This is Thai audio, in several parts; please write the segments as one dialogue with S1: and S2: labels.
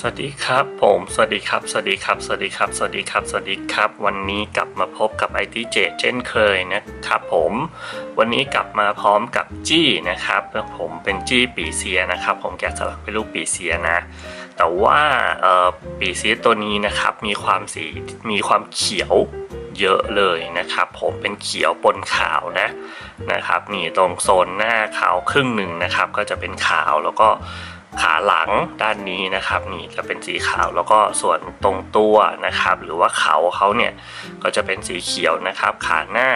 S1: สวัสดีครับผมสวัสดีครับ สวัสดีครับ สวัสดีครับ สวัสดีครับ สวัสดีครับ วันนี้กลับมาพบกับ IT เจเช่นเคยนะครับผม วันนี้กลับมาพร้อมกับจี้นะครับผมเป็นจี้ปีเซียนะครับ ผมแกะสลักเป็นรูปปีเซียนะ แต่ว่าปีเซียตัวนี้นะครับมีความสีมีความเขียวเยอะเลยนะครับ ผมเป็นเขียวปนขาวนะนะครับนี่ตรงโซนหน้าขาวครึ่งหนึ่งนะครับ ก็จะเป็นขาวแล้วก็ ขาหลังด้านนี้นะครับนี่จะเป็นสีขาวแล้วก็ส่วนตรงตัวนะครับ หรือว่าเขาเขาเนี่ยก็จะเป็นสีเขียวนะครับ ขาหน้า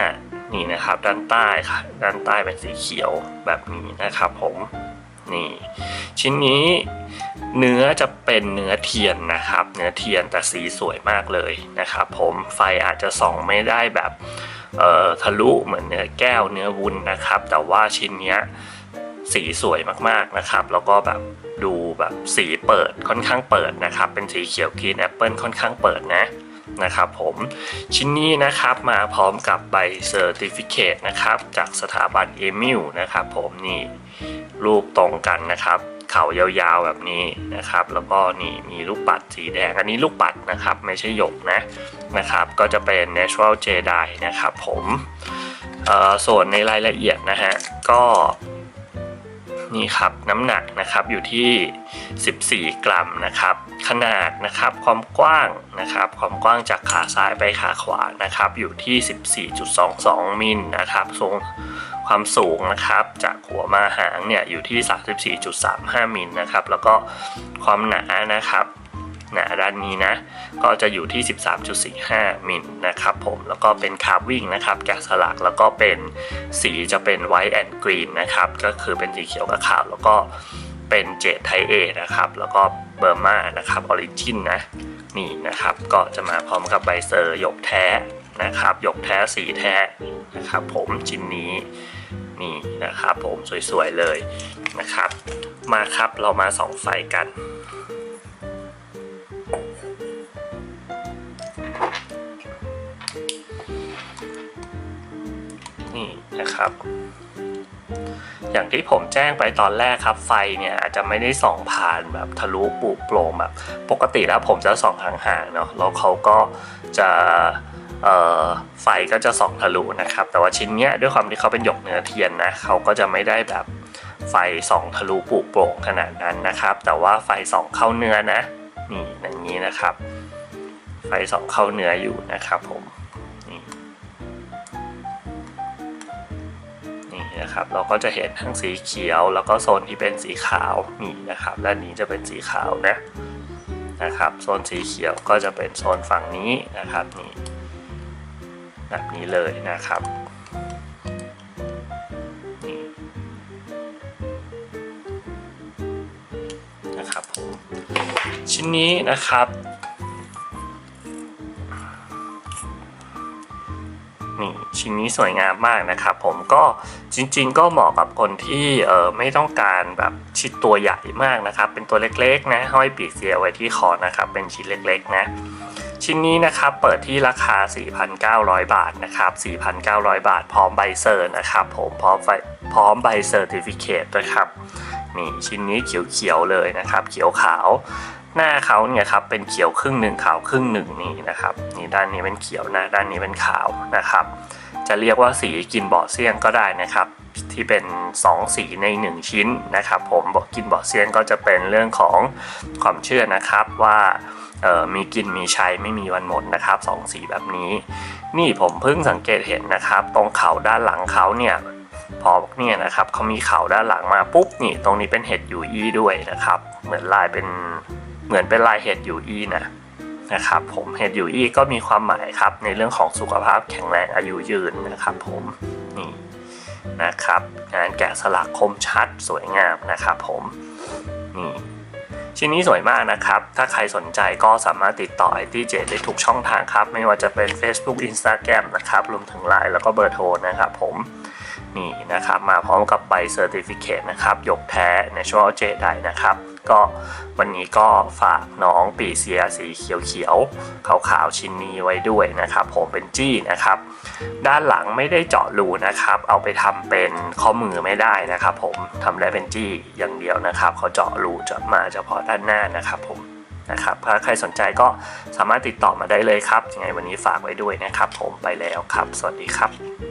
S1: นี่นะครับ ด้านใต้ค่ะด้านใต้เป็นสีเขียวแบบนี้นะครับผมนี่ชิ้นนี้เนื้อจะเป็นเนื้อเทียนนะครับ เนื้อเทียนแต่สีสวยมากเลยนะครับ ผมไฟอาจจะส่องไม่ได้แบบทะลุเหมือนเนื้อแก้วเนื้อวุ้นนะครับ แต่ว่าชิ้นเนี้ย สีสวยมากๆนะครับ แล้วก็แบบดูแบบสีเปิดค่อนข้างเปิดนะครับ เป็นสีเขียวกรีนแอปเปิลค่อนข้างเปิดนะนะครับผมชิ้นนี้นะครับมาพร้อมกับใบเซอร์ติฟิเคตนะครับจากสถาบันเอมิลนะครับผมนี่รูปตรงกันนะครับเขายาวๆแบบนี้นะครับ แล้วก็นี่มีลูกปัดสีแดงอันนี้ลูกปัดนะครับ ไม่ใช่หยกนะนะครับ ก็จะเป็น natural jedi นะครับผมส่วนในรายละเอียดนะฮะก็ นี่ครับน้ำหนักนะครับอยู่ที่ 14 กรัมนะครับ ขนาดนะครับความกว้างนะครับ ความกว้างจากขาซ้ายไปขาขวานะครับ อยู่ที่ 14.22 มิลนะครับทรงความสูงนะครับ จากหัวมาหางเนี่ยอยู่ที่ 34.35 มิลนะครับ แล้วก็ความหนานะครับ นาด้านนี้นะก็จะอยู่ที่ 13.45 มิลนะครับผมแล้วก็เป็นคาร์วิ่งนะครับแกะสลักแล้วก็เป็นสีจะเป็นไวท์แอนด์กรีนนะครับก็คือเป็นสีเขียวกับขาวแล้วก็เป็นเจดไทเอนะครับแล้วก็เบอร์มานะครับออริจินนะนี่นะครับก็จะมาพร้อมกับใบเซอร์หยกแท้นะครับหยกแท้สีแท้นะครับผมชิ้นนี้นี่นะครับผมสวยๆเลยนะครับมาครับเรามาส่องไฟกัน นี่นะครับ อย่างที่ผมแจ้งไปตอนแรกครับ ไฟเนี่ยอาจจะไม่ได้ส่องผ่านแบบทะลุปุโปร่งแบบปกติแล้วผมจะส่องห่างๆเนาะแล้วเขาก็จะไฟก็จะส่องทะลุนะครับ แต่ว่าชิ้นเนี้ยด้วยความที่เขาเป็นหยกเนื้อเทียนนะเขาก็จะไม่ได้แบบไฟส่องทะลุปุโปร่งขนาดนั้นนะครับ แต่ว่าไฟส่องเข้าเนื้อนะนี่อย่างนี้นะครับ ไฟส่องเข้าเนื้ออยู่นะครับผม นี่นะครับเราก็จะเห็นทั้งสีเขียว แล้วก็โซนที่เป็นสีขาวนี่นะครับด้านนี้จะเป็นสีขาวนะนะครับโซนสีเขียวก็จะเป็นโซนฝั่งนี้นะครับนี่แบบนี้เลยนะครับนะครับผมชิ้นนี้นะครับ ชิ้นนี้สวยงามมากนะครับ ผมก็จริง ๆ ก็เหมาะกับคนที่เออไม่ต้องการแบบชิ้นตัวใหญ่มากนะครับ เป็นตัวเล็กๆนะห้อยปีกเสียไว้ที่คอนะครับ เป็นชิ้นเล็กๆนะชิ้นนี้นะครับเปิดที่ราคา 4,900 บาทนะครับ 4,900 บาท พร้อมใบเซอร์นะครับ ผมพร้อมใบพร้อมใบเซอร์ติฟิเคตด้วยครับนี่ชิ้นนี้เขียวๆเลยนะครับ เขียวขาว หน้าเขาเนี่ยครับเป็นเขียวครึ่งหนึ่งขาวครึ่งหนึ่งนี่นะครับนี่ด้านนี้เป็นเขียวนะด้านนี้เป็นขาวนะครับ จะเรียกว่าสีกินเบาะเซียนก็ได้นะครับ ที่เป็น 2 สีใน 1 ชิ้นนะครับผมบอกกินเบาะเซียนก็จะเป็นเรื่องของความเชื่อนะครับว่าเออมีกินมีใช้ไม่มีวันหมดนะครับสองสีแบบนี้ นี่ผมเพิ่งสังเกตเห็นนะครับ ตรงเขาด้านหลังเขาเนี่ยพอเนี่ยนะครับเขามีเขาด้านหลังมาปุ๊บนี่ตรงนี้เป็นเห็ดยูอี้ด้วยนะครับ เหมือนลายเป็น เหมือนเป็นลายเห็ดยูอี้นะนะครับผมเห็ดยูอี้ก็มีความหมายครับในเรื่องของสุขภาพแข็งแรงอายุยืนนะครับผมนี่นะครับงานแกะสลักคมชัดสวยงามนะครับผมนี่ชิ้นนี้สวยมากนะครับ ถ้าใครสนใจก็สามารถติดต่อไอที่เจได้ทุกช่องทางครับ ไม่ว่าจะเป็น Facebook Instagram นะครับ รวมถึง Line แล้วก็เบอร์โทรนะครับผม นี่นะครับ มาพร้อมกับใบเซอร์ติฟิเคตนะครับ ยกแท้ Natural Jedi นะครับ ก็วันนี้ก็ฝากน้องปีเซียสีเขียวๆขาวๆชิ้นนี้ไว้ด้วยนะครับ ผมเป็นจี้นะครับ ด้านหลังไม่ได้เจาะรูนะครับ เอาไปทำเป็นข้อมือไม่ได้นะครับ ผมทำได้เป็นจี้อย่างเดียวนะครับเขาเจาะรูจะมาเฉพาะด้านหน้านะครับผมนะครับถ้าใครสนใจก็สามารถติดต่อมาได้เลยครับยังไงวันนี้ฝากไว้ด้วยนะครับ ผมไปแล้วครับ สวัสดีครับ